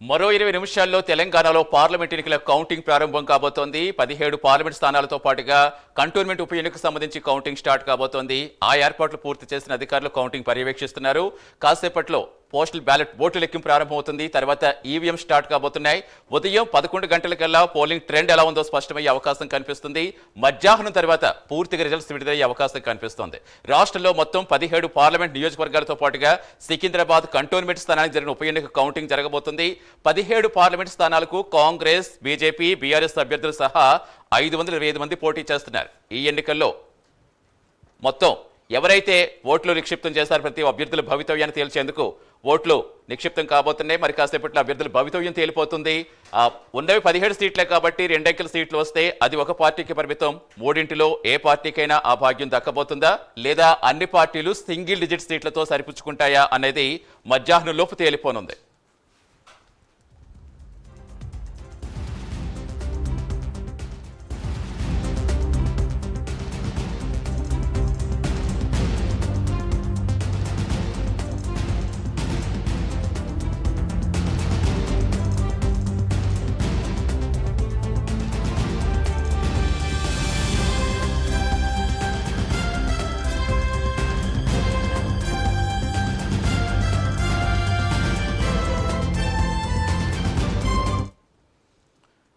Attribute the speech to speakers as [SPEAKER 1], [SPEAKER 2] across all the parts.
[SPEAKER 1] మరో ఇరవై నిమిషాల్లో తెలంగాణలో పార్లమెంట్ ఎన్నికల కౌంటింగ్ ప్రారంభం కాబోతోంది. పదిహేడు పార్లమెంట్ స్థానాలతో పాటుగా కంటోన్మెంట్ ఉప ఎన్నికకు సంబంధించి కౌంటింగ్ స్టార్ట్ కాబోతోంది. ఆ ఏర్పాట్లు పూర్తి చేసిన అధికారులు కౌంటింగ్ పర్యవేక్షిస్తున్నారు. కాసేపట్లో పోస్టల్ బ్యాలెట్ ఓటు లెక్కింపు ప్రారంభమవుతుంది. తర్వాత ఈవీఎం స్టార్ట్ కాబోతున్నాయి. ఉదయం పదకొండు గంటలకల్లా పోలింగ్ ట్రెండ్ ఎలా ఉందో స్పష్టమయ్యే అవకాశం కనిపిస్తుంది. మధ్యాహ్నం తర్వాత పూర్తిగా రిజల్ట్స్ విడుదలయ్యే అవకాశం కనిపిస్తోంది. రాష్ట్రంలో మొత్తం పదిహేడు పార్లమెంట్ నియోజకవర్గాలతో పాటుగా సికింద్రాబాద్ కంటోన్మెంట్ స్థానానికి జరిగిన ఉప ఎన్నిక కౌంటింగ్ జరగబోతుంది. పదిహేడు పార్లమెంట్ స్థానాలకు కాంగ్రెస్ బీజేపీ బీఆర్ఎస్ అభ్యర్థులు సహా ఐదు వందల ఇరవై ఐదు మంది పోటీ చేస్తున్నారు. ఈ ఎన్నికల్లో మొత్తం ఎవరైతే ఓట్లు నిక్షిప్తం చేస్తారో ప్రతి అభ్యర్థుల భవితవ్యాన్ని తేల్చేందుకు ఓట్లు నిక్షిప్తం కాబోతున్నాయి. మరి కాసేపట్లో అభ్యర్థుల భవితవ్యం తేలిపోతుంది. ఉన్నవి పదిహేడు సీట్లే కాబట్టి రెండంకెల సీట్లు వస్తే అది ఒక పార్టీకి పరిమితం. మూడింటిలో ఏ పార్టీకైనా ఆ భాగ్యం దక్కబోతుందా? లేదా అన్ని పార్టీలు సింగిల్ డిజిట్ సీట్లతో సరిపుచ్చుకుంటాయా? అనేది మధ్యాహ్నంలోపు తేలిపోనుంది.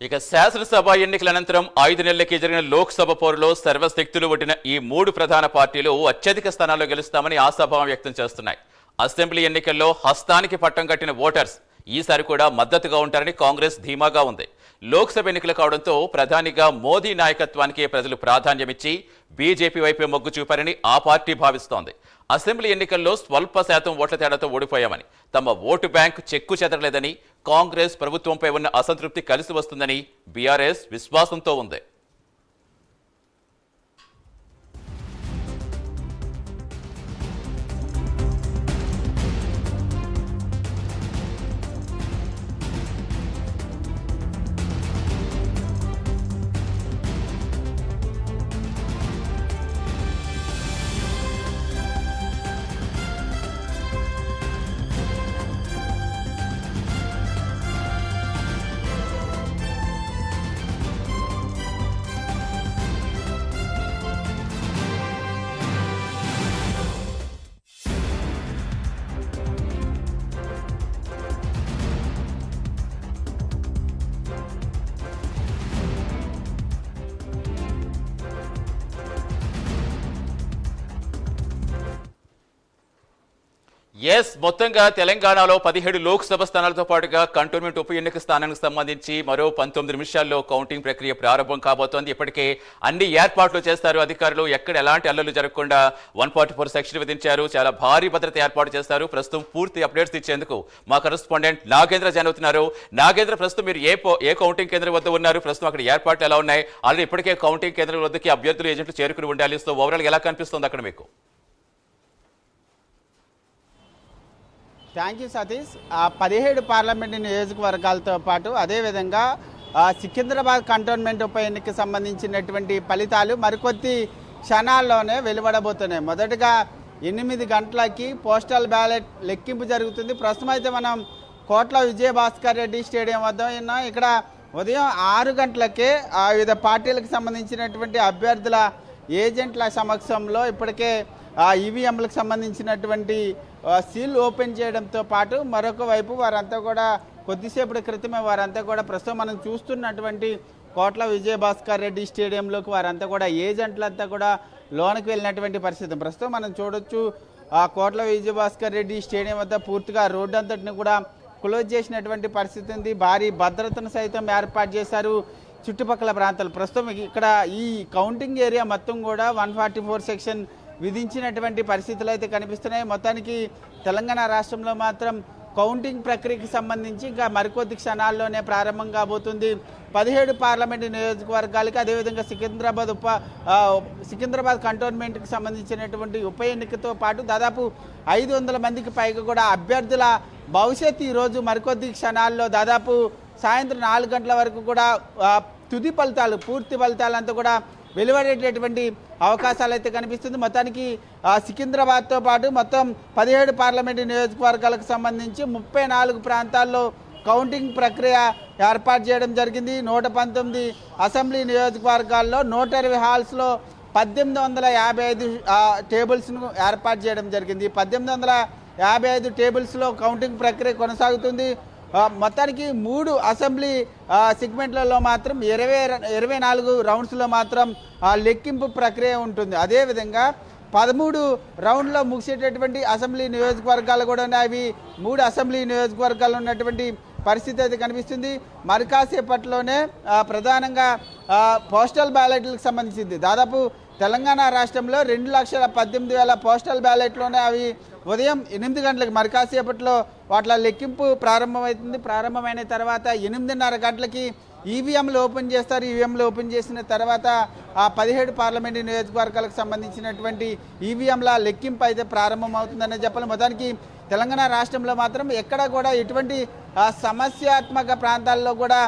[SPEAKER 1] ఇక శాసనసభ ఎన్నికల అనంతరం ఐదు నెలలకి జరిగిన లోక్సభ పోరులో సర్వశక్తులు ఒడ్డిన ఈ మూడు ప్రధాన పార్టీలు అత్యధిక స్థానాల్లో గెలుస్తామని ఆశాభావం వ్యక్తం చేస్తున్నాయి. అసెంబ్లీ ఎన్నికల్లో హస్తానికి పట్టం కట్టిన ఓటర్స్ ఈసారి కూడా మద్దతుగా ఉంటారని కాంగ్రెస్ ధీమాగా ఉంది. లోక్సభ ఎన్నికలు కావడంతో ప్రధానిగా మోదీ నాయకత్వానికి ప్రజలు ప్రాధాన్యమిచ్చి బీజేపీ వైపే మొగ్గు చూపారని ఆ పార్టీ భావిస్తోంది. అసెంబ్లీ ఎన్నికల్లో స్వల్ప శాతం ఓట్ల తేడాతో ఓడిపోయామని తమ ఓటు బ్యాంక్ చెక్కు చెదరలేదని కాంగ్రెస్ ప్రభుత్వంపై ఉన్న అసంతృప్తి కలిసి వస్తుందని బీఆర్ఎస్ విశ్వాసంతో ఉంది. ఎస్ మొత్తంగా తెలంగాణలో పదిహేడు లోక్సభ స్థానాలతో పాటుగా కంటోన్మెంట్ ఉప ఎన్నిక స్థానానికి సంబంధించి మరో పంతొమ్మిది నిమిషాల్లో కౌంటింగ్ ప్రక్రియ ప్రారంభం కాబోతోంది. ఇప్పటికే అన్ని ఏర్పాట్లు చేస్తారు అధికారులు. ఎక్కడ ఎలాంటి అల్లర్లు జరగకుండా వన్ ఫార్టీ ఫోర్ సెక్షన్ విధించారు. చాలా భారీ భద్రత ఏర్పాటు చేస్తారు. ప్రస్తుతం పూర్తి అప్డేట్స్ ఇచ్చేందుకు మా కరెస్పాండెంట్ నాగేంద్ర జాయిన్ అవుతున్నారు. నాగేంద్ర ప్రస్తుతం మీరు ఏ ఏ కౌంటింగ్ కేంద్రం వద్ద ఉన్నారు? ప్రస్తుతం అక్కడ ఏర్పాట్లు ఎలా ఉన్నాయి? ఆల్రెడీ ఇప్పటికే కౌంటింగ్ కేంద్రం వద్దకి అభ్యర్థులు ఏజెంట్లు చేరుకుని ఉండాలి. సో ఓవరాల్ ఎలా కనిపిస్తుంది అక్కడ మీకు?
[SPEAKER 2] థ్యాంక్ యూ సతీష్ ఆ పదిహేడు పార్లమెంటు నియోజకవర్గాలతో పాటు అదేవిధంగా సికింద్రాబాద్ కంటోన్మెంట్ ఉప ఎన్నికకు సంబంధించినటువంటి ఫలితాలు మరికొద్ది క్షణాల్లోనే వెలువడబోతున్నాయి. మొదటగా ఎనిమిది గంటలకి పోస్టల్ బ్యాలెట్ లెక్కింపు జరుగుతుంది. ప్రస్తుతం అయితే మనం కోట్ల విజయభాస్కర్ రెడ్డి స్టేడియం వద్ద ఉన్నాం. ఇక్కడ ఉదయం ఆరు గంటలకే ఆ వివిధ పార్టీలకు సంబంధించినటువంటి అభ్యర్థుల ఏజెంట్ల సమక్షంలో ఇప్పటికే ఆ ఈవీఎంలకు సంబంధించినటువంటి సీల్ ఓపెన్ చేయడంతో పాటు మరొక వైపు వారంతా కూడా కొద్దిసేపటి క్రితమే వారంతా కూడా ప్రస్తుతం మనం చూస్తున్నటువంటి కోట్ల విజయభాస్కర్ రెడ్డి స్టేడియంలోకి వారంతా కూడా ఏజెంట్లంతా కూడా లోనికి వెళ్ళినటువంటి పరిస్థితి. ప్రస్తుతం మనం చూడొచ్చు ఆ కోట్ల విజయభాస్కర్ రెడ్డి స్టేడియం వద్ద పూర్తిగా రోడ్డు అంతటిని కూడా క్లోజ్ చేసినటువంటి పరిస్థితి ఉంది. భారీ భద్రతను సైతం ఏర్పాటు చేశారు చుట్టుపక్కల ప్రాంతాలు. ప్రస్తుతం ఇక్కడ ఈ కౌంటింగ్ ఏరియా మొత్తం కూడా వన్ ఫార్టీ ఫోర్ సెక్షన్ విధించినటువంటి పరిస్థితులు అయితే కనిపిస్తున్నాయి. మొత్తానికి తెలంగాణ రాష్ట్రంలో మాత్రం కౌంటింగ్ ప్రక్రియకి సంబంధించి ఇంకా మరికొద్ది క్షణాల్లోనే ప్రారంభం కాబోతుంది. పదిహేడు పార్లమెంటు నియోజకవర్గాలకి అదేవిధంగా సికింద్రాబాద్ ఉప సికింద్రాబాద్ కంటోన్మెంట్కి సంబంధించినటువంటి ఉప ఎన్నికతో పాటు దాదాపు ఐదు వందల మందికి పైగా కూడా అభ్యర్థుల భవిష్యత్తు ఈరోజు మరికొద్ది క్షణాల్లో దాదాపు సాయంత్రం నాలుగు గంటల వరకు కూడా తుది ఫలితాలు పూర్తి ఫలితాలంతా కూడా వెలువడేటటువంటి అవకాశాలు అయితే కనిపిస్తుంది. మొత్తానికి సికింద్రాబాద్తో పాటు మొత్తం పదిహేడు పార్లమెంటు నియోజకవర్గాలకు సంబంధించి ముప్పై నాలుగు ప్రాంతాల్లో కౌంటింగ్ ప్రక్రియ ఏర్పాటు చేయడం జరిగింది. నూట పంతొమ్మిది అసెంబ్లీ నియోజకవర్గాల్లో నూట ఇరవై హాల్స్లో పద్దెనిమిది వందల యాభై ఐదు టేబుల్స్ను ఏర్పాటు చేయడం జరిగింది. పద్దెనిమిది వందల యాభై ఐదు టేబుల్స్లో కౌంటింగ్ ప్రక్రియ కొనసాగుతుంది. మొత్తానికి మూడు అసెంబ్లీ సెగ్మెంట్లలో మాత్రం ఇరవై ఇరవై నాలుగు రౌండ్స్లో మాత్రం ఆ, లెక్కింపు ప్రక్రియ ఉంటుంది. అదేవిధంగా పదమూడు రౌండ్లో ముగిసేటటువంటి అసెంబ్లీ నియోజకవర్గాలు కూడా ఉన్నాయి అవి మూడు అసెంబ్లీ నియోజకవర్గాలు ఉన్నటువంటి పరిస్థితి అయితే కనిపిస్తుంది. మరి కాసేపట్లోనే ప్రధానంగా పోస్టల్ బ్యాలెట్లకు సంబంధించింది. దాదాపు తెలంగాణ రాష్ట్రంలో రెండు లక్షల పద్దెనిమిది వేల పోస్టల్ బ్యాలెట్లోనే అవి ఉదయం ఎనిమిది గంటలకు మరి కాసేపట్లో వాటి లెక్కింపు ప్రారంభమవుతుంది. ప్రారంభమైన తర్వాత ఎనిమిదిన్నర గంటలకి ఈవీఎంలు ఓపెన్ చేస్తారు. ఈవీఎంలు ఓపెన్ చేసిన తర్వాత ఆ పదిహేడు పార్లమెంటు నియోజకవర్గాలకు సంబంధించినటువంటి ఈవీఎంల లెక్కింపు అయితే ప్రారంభమవుతుందనే చెప్పాలి. మొత్తానికి తెలంగాణ రాష్ట్రంలో మాత్రం ఎక్కడ కూడా ఎటువంటి సమస్యాత్మక ప్రాంతాల్లో కూడా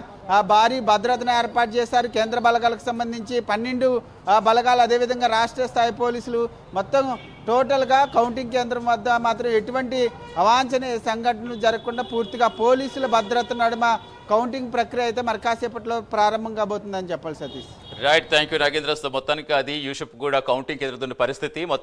[SPEAKER 2] భారీ భద్రతను ఏర్పాటు చేశారు. కేంద్ర బలగాలకు సంబంధించి పన్నెండు ఆ, బలగాలు అదేవిధంగా రాష్ట్ర స్థాయి పోలీసులు మొత్తం టోటల్గా కౌంటింగ్ కేంద్రం వద్ద మాత్రం ఎటువంటి అవాంఛనీయ సంఘటనలు జరగకుండా పూర్తిగా పోలీసుల భద్రత నడుమ కౌంటింగ్ ప్రక్రియ అయితే మరి కాసేపట్లో ప్రారంభం కాబోతుందని చెప్పాలి Satish.
[SPEAKER 1] Right thank you Nagendra మొత్తానికి అది యూషప్ కూడా కౌంటింగ్ ఎదురుతున్న పరిస్థితి. మొత్తం